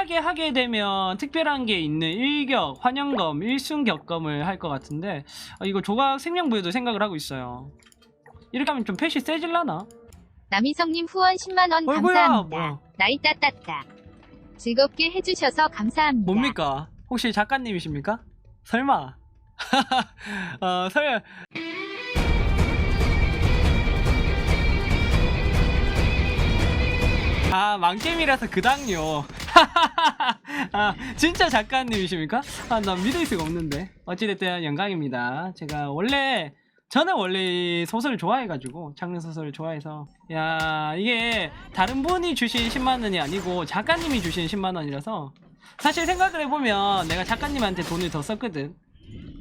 만약에 하게 되면 특별한 게 있는 일격, 환영검, 일순격검을 할 것 같은데 어, 이거 조각 생명부에도 생각을 하고 있어요. 이렇게 하면 좀 펫이 세질라나? 남희성님 후원 10만원 어이구야, 감사합니다. 뭐야. 나이 따따따. 즐겁게 해주셔서 감사합니다. 뭡니까? 혹시 작가님이십니까? 설마? 어, 설. 아, 망게임이라서 그당요. 아, 진짜 작가님이십니까? 아, 난 믿을 수가 없는데. 어찌됐든 영광입니다. 제가 원래, 저는 원래 이 소설을 좋아해가지고, 장르 소설을 좋아해서. 야, 이게 다른 분이 주신 10만원이 아니고, 작가님이 주신 10만원이라서, 사실 생각을 해보면 내가 작가님한테 돈을 더 썼거든.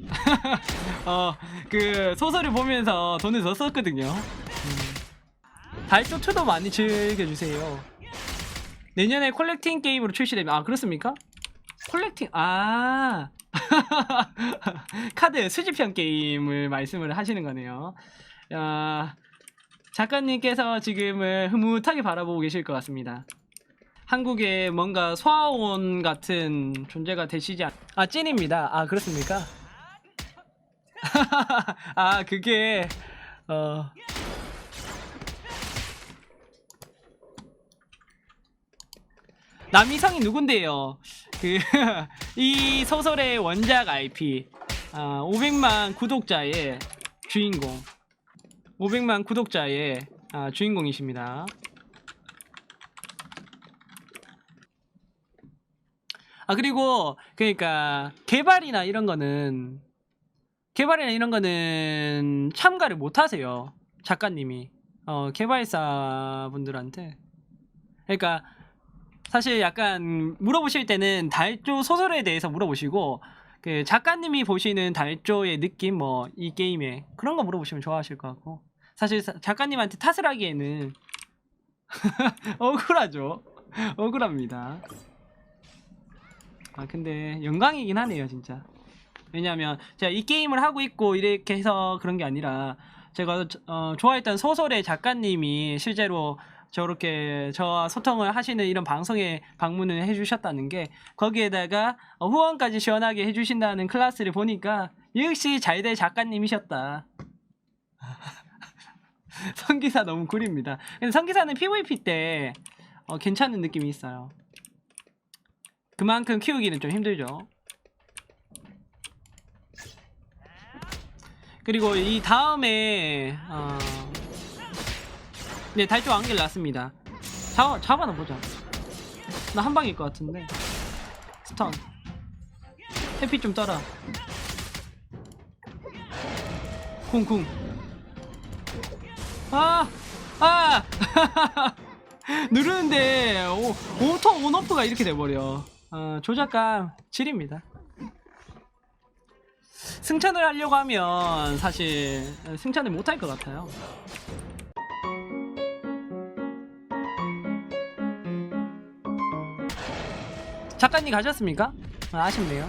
어, 그 소설을 보면서 돈을 더 썼거든요. 음. 달조투도 많이 즐겨주세요. 내년에 콜렉팅 게임으로 출시되면 아 그렇습니까? 콜렉팅 아 카드 수집형 게임을 말씀을 하시는 거네요. 야 작가님께서 지금은 흐뭇하게 바라보고 계실 것 같습니다. 한국에 뭔가 소아원 같은 존재가 되시지 않... 아 찐입니다. 아 그렇습니까? 아 그게 어 남이성이 누군데요? 그 이 소설의 원작 IP 아, 500만 구독자의 주인공 500만 구독자의 아, 주인공이십니다. 아 그리고 그러니까 개발이나 이런 거는 개발이나 이런 거는 참가를 못 하세요. 작가님이 어 개발사 분들한테 그러니까 사실 약간 물어보실 때는 달조 소설에 대해서 물어보시고 그 작가님이 보시는 달조의 느낌 뭐 이 게임에 그런 거 물어보시면 좋아하실 것 같고 사실 사- 작가님한테 탓을 하기에는 억울하죠. 억울합니다. 아 근데 영광이긴 하네요 진짜. 왜냐하면 제가 이 게임을 하고 있고 이렇게 해서 그런 게 아니라 제가 어, 좋아했던 소설의 작가님이 실제로 저렇게 저와 소통을 하시는 이런 방송에 방문을 해주셨다는 게 거기에다가 어, 후원까지 시원하게 해주신다는 클래스를 보니까 역시 잘 될 작가님이셨다. 성기사 너무 구립니다. 근데 성기사는 PVP 때 어, 괜찮은 느낌이 있어요. 그만큼 키우기는 좀 힘들죠. 그리고 이 다음에 어... 네 달조 안개를 났습니다. 잡아 잡아나 보자. 나 한 방일 것 같은데. 스턴. 해피 좀 떠라. 쿵쿵. 아! 아! 누르는데 오, 오토 온오프가 이렇게 돼버려. 어, 조작감 7입니다. 승천을 하려고 하면 사실 승천을 못할 것 같아요. 작가님 가셨습니까? 아, 아쉽네요.